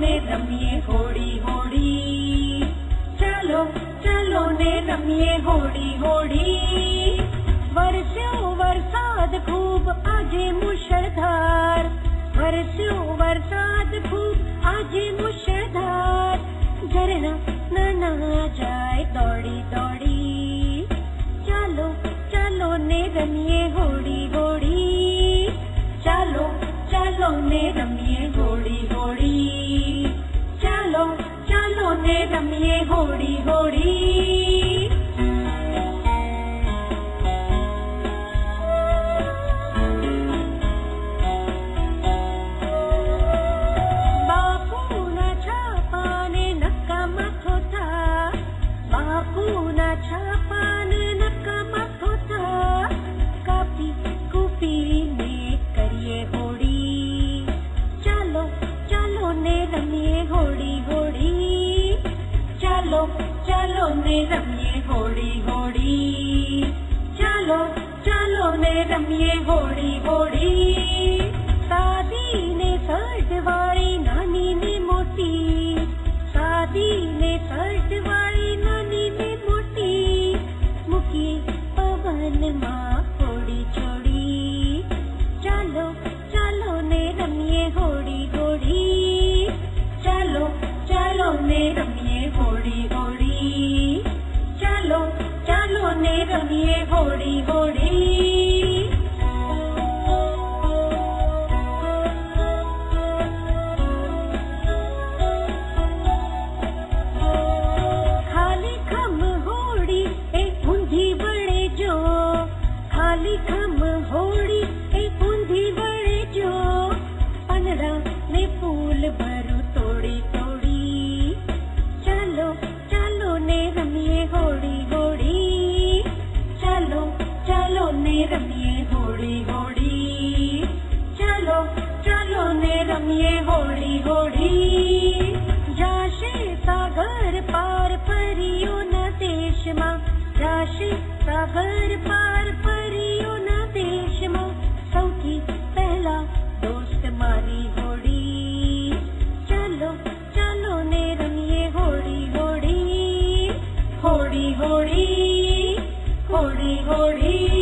ने रमिए होड़ी होड़ी। चलो चलो ने रमिए होड़ी होड़ी। वर्ष्यो वरसाद खूब आजे मुशळधार वर्ष्यो वरसाद खूब आजे मुशळधार झरना ना जाए दौड़ी दौड़ी। चलो चलो ने रमिए होड़ी होडे तम्ये होडी होडी ચાલો ને રમીએ હોળી હોળી. ચાલો ચાલો ને રમીએ હોળી હોડી নিয়ে হরি হরি ને રમીએ હોડી હોડી જાશે સાગર પાર પરીઓના દેશમાં જાશે સાગર પાર પરીઓના દેશમાં સૌથી પહેલા દોસ્ત મારી હોડી ચાલો ચાલો ને રમીએ હોડી હોડી હોડી હોડી હોડી હોડી